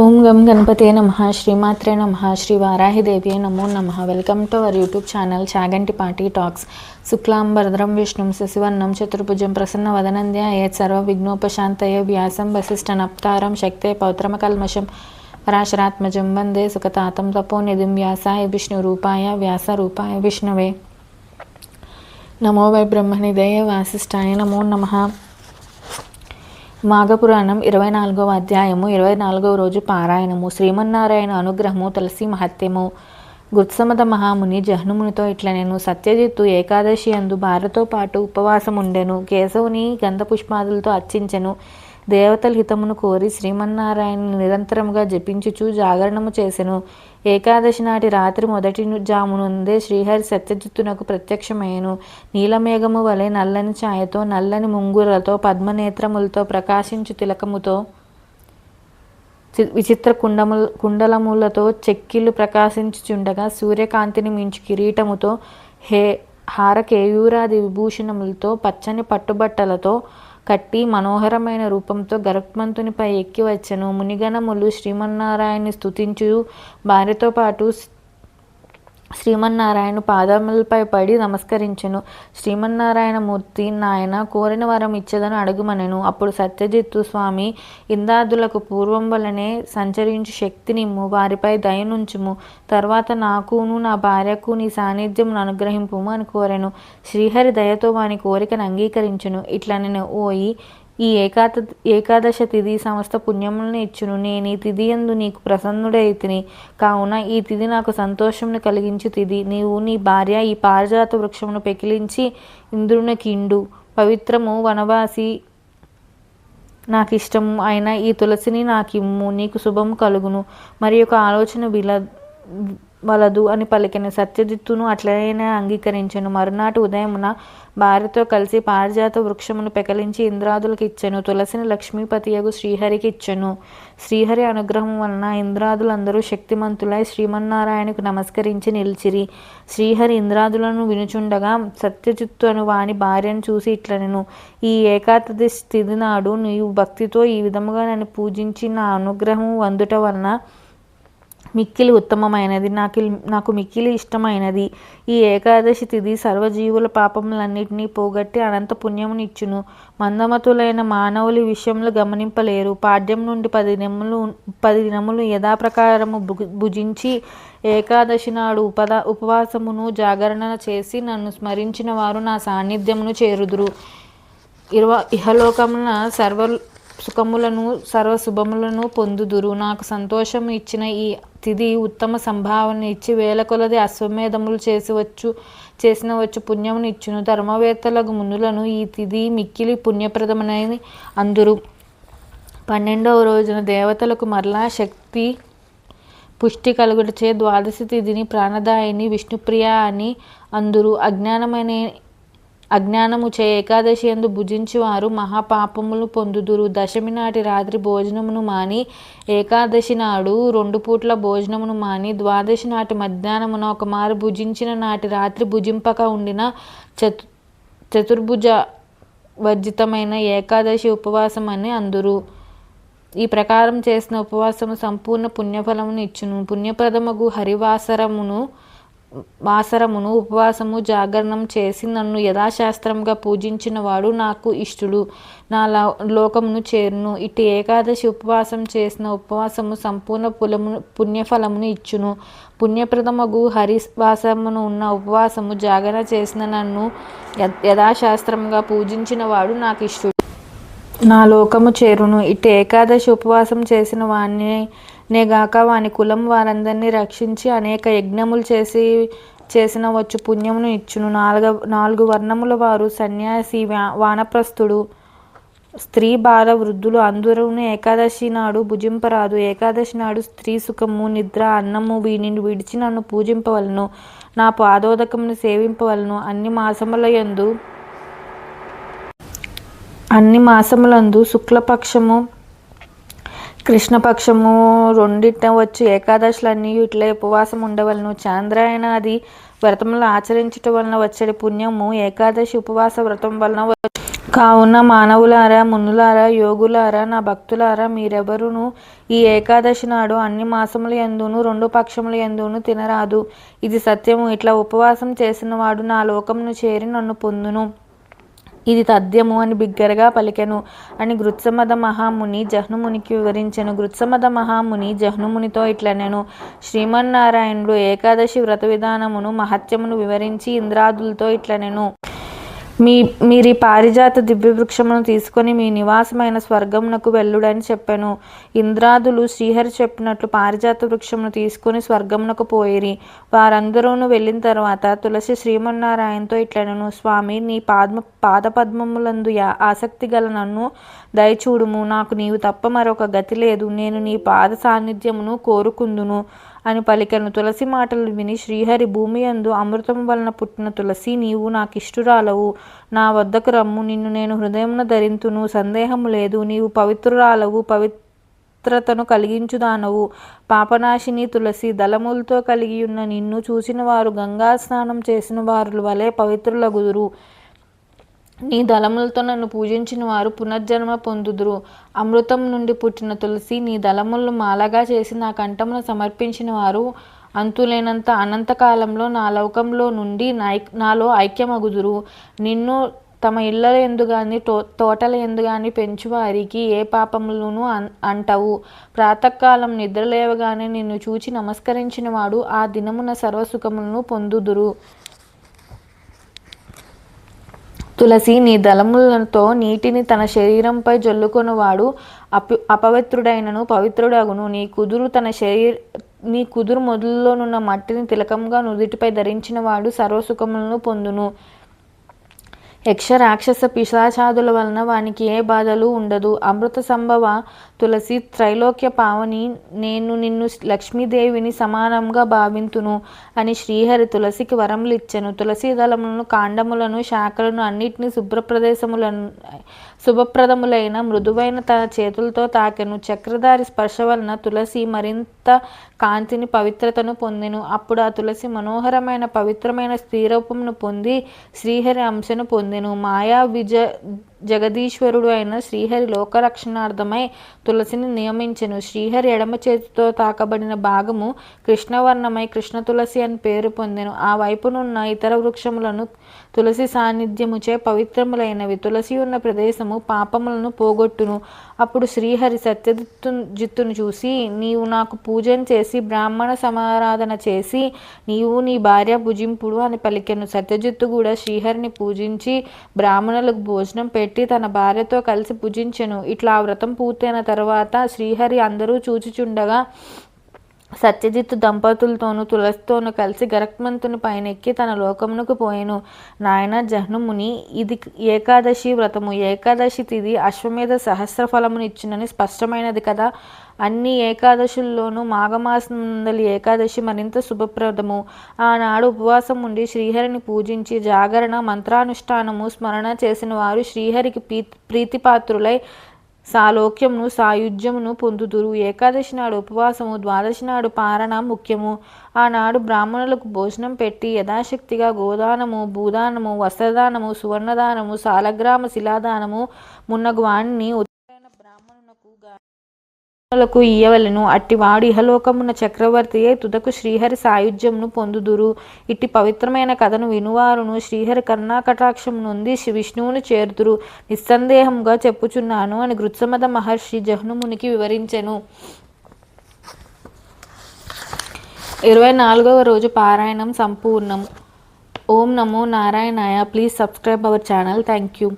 ఓం గం గణపతే నమ. శ్రీమాత్రే నమ. శ్రీ వారాహిదేవి నమో నమ. Welcome to our YouTube channel Chaganti party talks. శుక్లాం వరదరం విష్ణుం శశివర్ణం చతుర్భుజం ప్రసన్న వదనంద్యాయ సర్వ విఘ్నోపశాంతయ వ్యాసం వశిష్ఠ నప్తారం శక్తే పౌత్రమ కల్మషం పరాశరాత్మజం వందే సుఖతాతం తపోనిధిం వ్యాసాయ విష్ణురూపాయ వ్యాసరూపాయ విష్ణవే. నమో వై బ్రహ్మనిదయ వాసిష్ఠాయ నమో నమః. మాఘపురాణం ఇరవై నాలుగవ అధ్యాయము ఇరవై నాలుగవ రోజు పారాయణము. శ్రీమన్నారాయణ అనుగ్రహము తులసి మహత్యము. గుత్సమద మహాముని జహ్నుమునితో ఇట్ల నేను సత్యజిత్తు ఏకాదశి అందు భార్యతో పాటు ఉపవాసం ఉండెను కేశవుని గంధ పుష్పాదులతో అర్చించెను. దేవతల హితమును కోరి శ్రీమన్నారాయణని నిరంతరముగా జపించుచూ జాగరణము చేసెను. ఏకాదశి నాటి రాత్రి మొదటి జామునుందే శ్రీహరి సత్యజిత్తునకు ప్రత్యక్షమయ్యను. నీలమేఘము వలె నల్లని ఛాయతో నల్లని ముంగురలతో పద్మనేత్రములతో ప్రకాశించు తిలకముతో విచిత్ర కుండముల కుండలములతో చెక్కిళ్ళు ప్రకాశించుచుండగా సూర్యకాంతిని మించు కిరీటముతో హే హారకేయూరాది విభూషణములతో పచ్చని పట్టుబట్టలతో కట్టి మనోహరమైన రూపంతో గరుత్మంతునిపై ఎక్కి వచ్చెను. మునిగణములు శ్రీమన్నారాయణ్ణి స్తుతించు భార్యతో పాటు శ్రీమన్నారాయణ పాదములపై పడి నమస్కరించెను. శ్రీమన్నారాయణమూర్తి నాయన కోరిన వరం ఇచ్చేదని అడుగుమనెను. అప్పుడు సత్యజిత్తు స్వామి ఇందాదులకు పూర్వం వలనే సంచరించు శక్తినిమ్ము. వారిపై దయనుంచుము. తర్వాత నాకును నా భార్యకు నీ సాన్నిధ్యమును అనుగ్రహింపుము అని కోరెను. శ్రీహరి దయతో వాని కోరికను అంగీకరించును. ఇట్లా నేను ఓయి ఈ ఏకాద ఏకాదశ తిథి సమస్త పుణ్యములను ఇచ్చును. నేను ఈ తిథి యందు నీకు ప్రసన్నుడైతిని కావున ఈ తిథి నాకు సంతోషమును కలిగించు తిథి. నీవు నీ భార్య ఈ పారిజాత వృక్షమును పెకిలించి ఇంద్రుని కిండు పవిత్రము వనవాసి నాకు ఇష్టము అయిన ఈ తులసిని నాకిమ్ము. నీకు శుభము కలుగును. మరి ఒక ఆలోచన విల వలదు అని పలికిన సత్యజిత్తును అట్లనే అంగీకరించెను. మరునాటి ఉదయమున భార్యతో కలిసి పారిజాత వృక్షమును పెకలించి ఇంద్రాదులకు ఇచ్చెను. తులసిని లక్ష్మీపతియగు శ్రీహరికి ఇచ్చెను. శ్రీహరి అనుగ్రహం వలన ఇంద్రాదులందరూ శక్తిమంతులై శ్రీమన్నారాయణకు నమస్కరించి నిలిచిరి. శ్రీహరి ఇంద్రాదులను వినుచుండగా సత్యజిత్తు అను వాని భార్యను చూసి ఇట్లనెను ఈ ఏకాదశి స్థితి నాడు నీవు భక్తితో ఈ విధముగా నన్ను పూజించి నా అనుగ్రహం వందుట వలన మిక్కిలి ఉత్తమమైనది నాకు నాకు మిక్కిలి ఇష్టమైనది. ఈ ఏకాదశి తిథి సర్వజీవుల పాపములన్నిటినీ పోగొట్టి అనంత పుణ్యమునిచ్చును. మందమతులైన మానవులు విషయంలో గమనింపలేరు. పాడ్యం నుండి పది దినములు పది దినములు యథాప్రకారము భుజించి ఏకాదశి నాడు ఉపద ఉపవాసమును జాగరణ చేసి నన్ను స్మరించిన వారు నా సాన్నిధ్యమును చేరుదురు. ఇరవ ఇహలోకమున సర్వ సుఖములను సర్వ శుభములను పొందుదురు నాకు సంతోషం ఇచ్చిన ఈ తిథి ఉత్తమ సంభావన ఇచ్చి వేల కొలది అశ్వమేధములు చేసివచ్చు చేసిన వచ్చు పుణ్యమును ఇచ్చును. ధర్మవేత్తలకు మునులను ఈ తిథి మిక్కిలి పుణ్యప్రదమని అందురు. పన్నెండవ రోజున దేవతలకు మరలా శక్తి పుష్టి కలుగుటచే ద్వాదశి తిథిని ప్రాణదాయిని విష్ణుప్రియ అని అందురు. అజ్ఞానమైన అజ్ఞానము చే ఏకాదశి ఎందు భుజించి వారు మహాపాపములు పొందుదురు. దశమి నాటి రాత్రి భోజనమును మాని ఏకాదశి నాడు రెండు పూట్ల భోజనమును మాని ద్వాదశి నాటి మధ్యాహ్నమున ఒక మారు భుజించిన నాటి రాత్రి భుజింపక ఉండిన చతు చతుర్భుజ వర్జితమైన ఏకాదశి ఉపవాసం అని అందురు. ఈ ప్రకారం చేసిన ఉపవాసము సంపూర్ణ పుణ్యఫలమును ఇచ్చును. పుణ్యప్రదమగు హరివాసరమును వాసరమును ఉపవాసము జాగరణం చేసి నన్ను యథాశాస్త్రంగా పూజించిన వాడు నాకు ఇష్టుడు. నా లోకమును చేరును. ఇటు ఏకాదశి ఉపవాసం చేసిన ఉపవాసము సంపూర్ణ పులము పుణ్యఫలమును ఇచ్చును. పుణ్యప్రదమగు హరివాసమును ఉన్న ఉపవాసము జాగరణ చేసిన నన్ను యథాశాస్త్రంగా పూజించిన వాడు నాకు ఇష్టుడు. నా లోకము చేరును. ఇటు ఏకాదశి ఉపవాసం చేసిన వాణ్ణి నేగాక వాని కులం వారందరినీ రక్షించి అనేక యజ్ఞములు చేసి చేసిన వచ్చు పుణ్యమును ఇచ్చును. నాలుగ నాలుగు వర్ణముల వారు సన్యాసి వా- వానప్రస్థుడు స్త్రీ బాల వృద్ధులు అందరూ ఏకాదశి నాడు భుజింపరాదు. ఏకాదశి నాడు స్త్రీ సుఖము నిద్ర అన్నము వీనిని విడిచి నన్ను పూజింపవలను. నా పాదోదకమును సేవింపవలను. అన్ని మాసముల యందు అన్ని మాసములందు శుక్లపక్షము కృష్ణపక్షము రెండిట వచ్చి ఏకాదశులన్నీ ఇట్లే ఉపవాసం ఉండవలను. చాంద్రాయణాది వ్రతములు ఆచరించటం వలన వచ్చే పుణ్యము. ఏకాదశి ఉపవాస వ్రతం వలన కావున మానవులారా మునులారా యోగులారా నా భక్తులారా మీరెవరును ఈ ఏకాదశి నాడు అన్ని మాసముల ఎందును రెండు పక్షముల ఎందును తినరాదు. ఇది సత్యము. ఇట్లా ఉపవాసం చేసిన వాడు నా లోకమును చేరి నన్ను పొందును. ఇది తథ్యము అని బిగ్గరగా పలికెను అని గృత్సమద మహాముని జహ్నుమునికి వివరించెను. గృత్సమద మహాముని జహ్నుమునితో ఇట్లనెను. శ్రీమన్నారాయణుడు ఏకాదశి వ్రత విధానమును మహత్యమును వివరించి ఇంద్రాదులతో ఇట్లనెను. మీ మీరి పారిజాత దివ్య వృక్షమును తీసుకొని మీ నివాసమైన స్వర్గమునకు వెళ్ళుడని చెప్పాను. ఇంద్రాదులు శ్రీహరి చెప్పినట్లు పారిజాత వృక్షమును తీసుకొని స్వర్గమునకు పోయిరి. వారందరూను వెళ్ళిన తర్వాత తులసి శ్రీమన్నారాయణతో ఇట్లనను స్వామి నీ పాద్మ పాదపద్మములందు ఆసక్తి గల నన్ను దయచూడుము. నాకు నీవు తప్ప మరొక గతి లేదు. నేను నీ పాద సాన్నిధ్యమును కోరుకుందును. అని పలికెను. తులసి మాటలు విని శ్రీహరి భూమి యందు అమృతం వలన పుట్టిన తులసి నీవు నాకు ఇష్టురాలవు నా వద్దకు రమ్ము. నిన్ను నేను హృదయమున ధరింతును. సందేహము లేదు. నీవు పవిత్రురాలవు. పవిత్రతను కలిగించుదానవు. పాపనాశిని తులసి దళములతో కలిగి ఉన్న నిన్ను చూసిన వారు గంగా స్నానం చేసిన వారు వలె పవిత్రులగుదురు. నీ దళములతో నన్ను పూజించిన వారు పునర్జన్మ పొందుదురు. అమృతం నుండి పుట్టిన తులసి నీ దళములను మాలగా చేసి నా కంఠమును సమర్పించిన వారు అంతులేనంత అనంతకాలంలో నా లోకంలో నుండి నాలో ఐక్యమగుదురు. నిన్ను తమ ఇళ్ళ ఎందు కానీ తో తోటల ఎందు కానీ పెంచువారికి ఏ పాపములను అన్ అంటవు. ప్రాతకాలం నిద్రలేవగానే నిన్ను చూచి నమస్కరించిన వాడు ఆ దినమున సర్వసుఖములను పొందుదురు. తులసి నీ దళములతో నీటిని తన శరీరంపై జల్లుకొనువాడు. అప అపవిత్రుడైనను పవిత్రుడగును. నీ కుదురు తన శరీర నీ కుదురు మొదలులోనున్న మట్టిని తిలకంగా నుదుటిపై ధరించిన వాడు సర్వసుఖములను పొందును. యక్ష రాక్షస పిశాచాదుల వలన వానికి ఏ బాధలు ఉండదు. అమృత సంభవ తులసి త్రైలోక్య పావని నేను నిన్ను లక్ష్మీదేవిని సమానంగా భావింతును అని శ్రీహరి తులసికి వరములు ఇచ్చెను తులసి దళములను కాండములను శాఖలను అన్నిటిని శుభ్రప్రదేశములను శుభప్రదములైన మృదువైన తన చేతులతో తాకెను. చక్రధారి స్పర్శ వలన తులసి మరింత కాంతిని పవిత్రతను పొందెను. అప్పుడు ఆ తులసి మనోహరమైన పవిత్రమైన స్త్రీరూపమును పొంది శ్రీహరి అంశను పొందెను. మాయా విజ జగదీశ్వరుడు అయిన శ్రీహరి లోకరక్షణార్థమై తులసిని నియమించెను. శ్రీహరి ఎడమ చేతితో తాకబడిన భాగము కృష్ణవర్ణమై కృష్ణ తులసి అని పేరు పొందెను. ఆ వైపునున్న ఇతర వృక్షములను తులసి సాన్నిధ్యముచే పవిత్రములైనవి. తులసి ఉన్న ప్రదేశము పాపములను పోగొట్టును. అప్పుడు శ్రీహరి సత్యజిత్తు జిత్తును చూసి నీవు నాకు పూజను చేసి బ్రాహ్మణ సమారాధన చేసి నీవు నీ భార్య భుజింపుడు అని పలికెను. సత్యజిత్తు కూడా శ్రీహరిని పూజించి బ్రాహ్మణులకు భోజనం పెట్టి తన భార్యతో కలిసి పూజించెను ఇట్లా ఆ వ్రతం పూర్తయిన తర్వాత శ్రీహరి అందరూ చూచుచుండగా సత్యజిత్ దంపతులతోనూ తులసితోనూ కలిసి గరక్మంతుని పైనెక్కి తన లోకమునకు పోయెను. నాయన జహ్నుముని ఇది ఏకాదశి వ్రతము. ఏకాదశి తిది అశ్వమేధ సహస్ర ఫలమునిచ్చునని స్పష్టమైనది కదా. అన్ని ఏకాదశుల్లోనూ మాఘమాసం ఏకాదశి మరింత శుభప్రదము. ఆనాడు ఉపవాసం ఉండి శ్రీహరిని పూజించి జాగరణ మంత్రానుష్ఠానము స్మరణ చేసిన వారు శ్రీహరికి ప్రీ ప్రీతిపాత్రులై సాలోక్యమును సాయుధ్యమును పొందుదురు. ఏకాదశి నాడు ఉపవాసము ద్వాదశి నాడు పారణ ముఖ్యము. ఆనాడు బ్రాహ్మణులకు భోజనం పెట్టి యథాశక్తిగా గోదానము భూదానము వస్త్రదానము సువర్ణదానము సాలగ్రామ శిలాదానము మున్నగు వాణ్ణి లకు ఇయ్యవలెను. అట్టివాడు ఇహలోకమున చక్రవర్తియే తుదకు శ్రీహరి సాయుధ్యమును పొందుదురు. ఇట్టి పవిత్రమైన కథను వినువారును శ్రీహరి కర్ణాకటాక్షం నుండి విష్ణువును చేరుదురు. నిస్సందేహంగా చెప్పుచున్నాను అని గృత్సమద మహర్షి జహ్నుమునికి వివరించెను. ఇరవై నాలుగవ రోజు పారాయణం సంపూర్ణం. ఓం నమో నారాయణాయ. Please subscribe our channel. Thank you